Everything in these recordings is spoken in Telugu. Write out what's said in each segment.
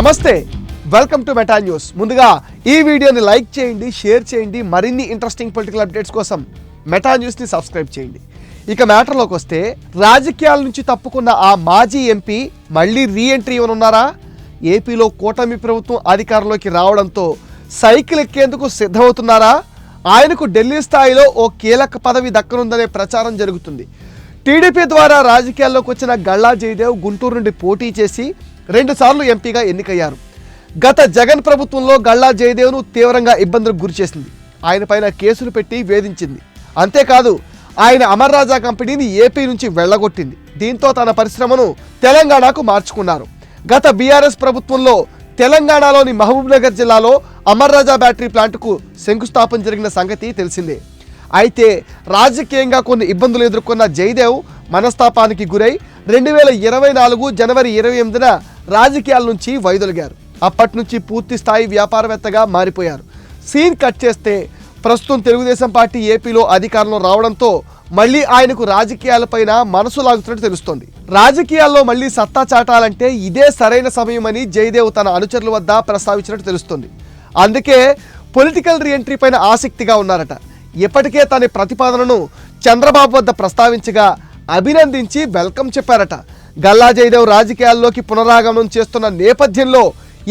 నమస్తే వెల్కమ్ టు మెటా న్యూస్ ముందుగా ఈ వీడియోని లైక్ చేయండి షేర్ చేయండి మరిన్ని ఇంట్రెస్టింగ్ పొలిటికల్ అప్డేట్స్ కోసం మెటా న్యూస్ని సబ్స్క్రైబ్ చేయండి. ఇక మ్యాటర్లోకి వస్తే రాజకీయాల నుంచి తప్పుకున్న ఆ మాజీ ఎంపీ మళ్ళీ రీ ఎంట్రీ ఇవ్వనున్నారా ఏపీలో కూటమి ప్రభుత్వం అధికారంలోకి రావడంతో సైకిల్ ఎక్కేందుకు సిద్ధమవుతున్నారా? ఆయనకు ఢిల్లీ స్థాయిలో ఓ కీలక పదవి దక్కనుందనే ప్రచారం జరుగుతుంది. టీడీపీ ద్వారా రాజకీయాల్లోకి వచ్చిన గల్లా జయదేవ్ గుంటూరు నుండి పోటీ చేసి రెండుసార్లు ఎంపీగా ఎన్నికయ్యారు. గత జగన్ ప్రభుత్వంలో గల్లా జయదేవ్ను తీవ్రంగా ఇబ్బందులకు గురిచేసింది ఆయన పైన కేసులు పెట్టి వేధించింది. అంతేకాదు ఆయన అమర్ రాజా కంపెనీని ఏపీ నుంచి వెళ్ళగొట్టింది. దీంతో తన పరిశ్రమను తెలంగాణకు మార్చుకున్నారు. గత బీఆర్ఎస్ ప్రభుత్వంలో తెలంగాణలోని మహబూబ్నగర్ జిల్లాలో అమర్ రాజా బ్యాటరీ ప్లాంట్కు శంకుస్థాపన జరిగిన సంగతి తెలిసిందే. అయితే రాజకీయంగా కొన్ని ఇబ్బందులు ఎదుర్కొన్న జయదేవ్ మనస్తాపానికి గురై రెండు వేల ఇరవై నాలుగు జనవరి ఇరవై ఎనిమిదిన రాజకీయాల నుంచి వైదొలిగారు. అప్పటి నుంచి పూర్తి స్థాయి వ్యాపారవేత్తగా మారిపోయారు. సీన్ కట్ చేస్తే ప్రస్తుతం తెలుగుదేశం పార్టీ ఏపీలో అధికారంలో రావడంతో మళ్ళీ ఆయనకు రాజకీయాలపైన మనసు లాగుతున్నట్టు తెలుస్తోంది. రాజకీయాల్లో మళ్ళీ సత్తా చాటాలంటే ఇదే సరైన సమయమని జయదేవ్ తన అనుచరుల వద్ద ప్రస్తావించినట్టు తెలుస్తుంది. అందుకే పొలిటికల్ రీఎంట్రీ పైన ఆసక్తిగా ఉన్నారట. ఇప్పటికే తన ప్రతిపాదనను చంద్రబాబు వద్ద ప్రస్తావించగా అభినందించి వెల్కమ్ చెప్పారట. గల్లా జయదేవ్ రాజకీయాల్లోకి పునరాగమనం చేస్తున్న నేపథ్యంలో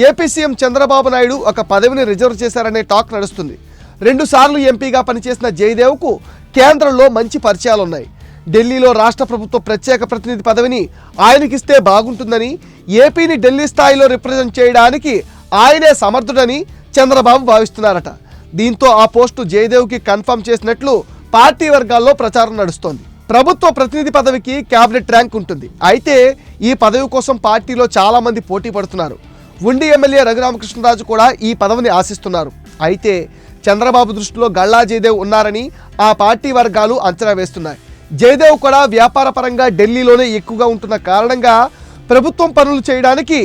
ఏపీ సీఎం చంద్రబాబు నాయుడు ఒక పదవిని రిజర్వ్ చేశారనే టాక్ నడుస్తుంది. రెండుసార్లు ఎంపీగా పనిచేసిన జయదేవ్కు కేంద్రంలో మంచి పరిచయాలున్నాయి. ఢిల్లీలో రాష్ట్ర ప్రభుత్వ ప్రత్యేక ప్రతినిధి పదవిని ఆయనకిస్తే బాగుంటుందని ఏపీని ఢిల్లీ స్థాయిలో రిప్రజెంట్ చేయడానికి ఆయనే సమర్థుడని చంద్రబాబు భావిస్తున్నారట. దీంతో ఆ పోస్టు జయదేవ్కి కన్ఫర్మ్ చేసినట్లు పార్టీ వర్గాల్లో ప్రచారం నడుస్తోంది. ప్రభుత్వ ప్రతినిధి పదవికి క్యాబినెట్ ర్యాంక్ ఉంటుంది. అయితే ఈ పదవి కోసం పార్టీలో చాలామంది పోటీ పడుతున్నారు. ఉండి ఎమ్మెల్యే రఘురామకృష్ణరాజు కూడా ఈ పదవిని ఆశిస్తున్నారు. అయితే చంద్రబాబు దృష్టిలో గల్లా జయదేవ్ ఉన్నారని ఆ పార్టీ వర్గాలు అంచనా వేస్తున్నాయి. జయదేవ్ కూడా వ్యాపార పరంగా ఢిల్లీలోనే ఎక్కువగా ఉంటున్న కారణంగా ప్రభుత్వం పనులు చేయడానికి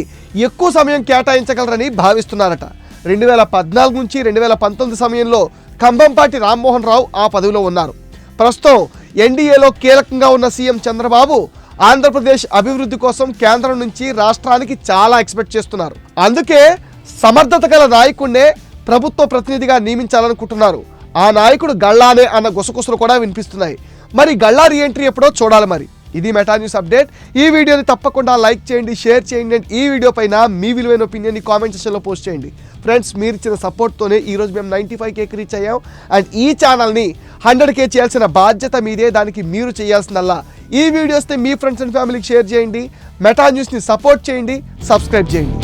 ఎక్కువ సమయం కేటాయించగలరని భావిస్తున్నారట. రెండు వేల పద్నాలుగు నుంచి రెండు వేల పంతొమ్మిది సమయంలో కంభంపాటి రామ్మోహన్ రావు ఆ పదవిలో ఉన్నారు. ప్రస్తుతం ఎన్డీఏలో కీలకంగా ఉన్న సీఎం చంద్రబాబు ఆంధ్రప్రదేశ్ అభివృద్ధి కోసం కేంద్రం నుంచి రాష్ట్రానికి చాలా ఎక్స్పెక్ట్ చేస్తున్నారు. అందుకే సమర్థత గల నాయకుడినే ప్రభుత్వ ప్రతినిధిగా నియమించాలనుకుంటున్నారు. ఆ నాయకుడు గళ్ళానే అన్న గుసగుసలు కూడా వినిపిస్తున్నాయి. మరి గళ్ళా రీఎంట్రీ ఎప్పుడో చూడాలి మరి. ఇది మెటా న్యూస్ అప్డేట్. ఈ వీడియోని తప్పకుండా లైక్ చేయండి షేర్ చేయండి. అండ్ ఈ వీడియో పైన మీ విలువైన ఒపీనియన్ కామెంట్ సెక్షన్లో పోస్ట్ చేయండి. ఫ్రెండ్స్ మీరు ఇచ్చిన సపోర్ట్తోనే ఈరోజు మేము నైంటీ ఫైవ్ కేకి రీచ్ అయ్యాం. అండ్ ఈ ఛానల్ని హండ్రెడ్ కే చేయాల్సిన బాధ్యత మీదే దానికి మీరు చేయాల్సిందల్లా. ఈ వీడియోస్ని మీ ఫ్రెండ్స్ అండ్ ఫ్యామిలీకి షేర్ చేయండి. మెటా న్యూస్ని సపోర్ట్ చేయండి సబ్స్క్రైబ్ చేయండి.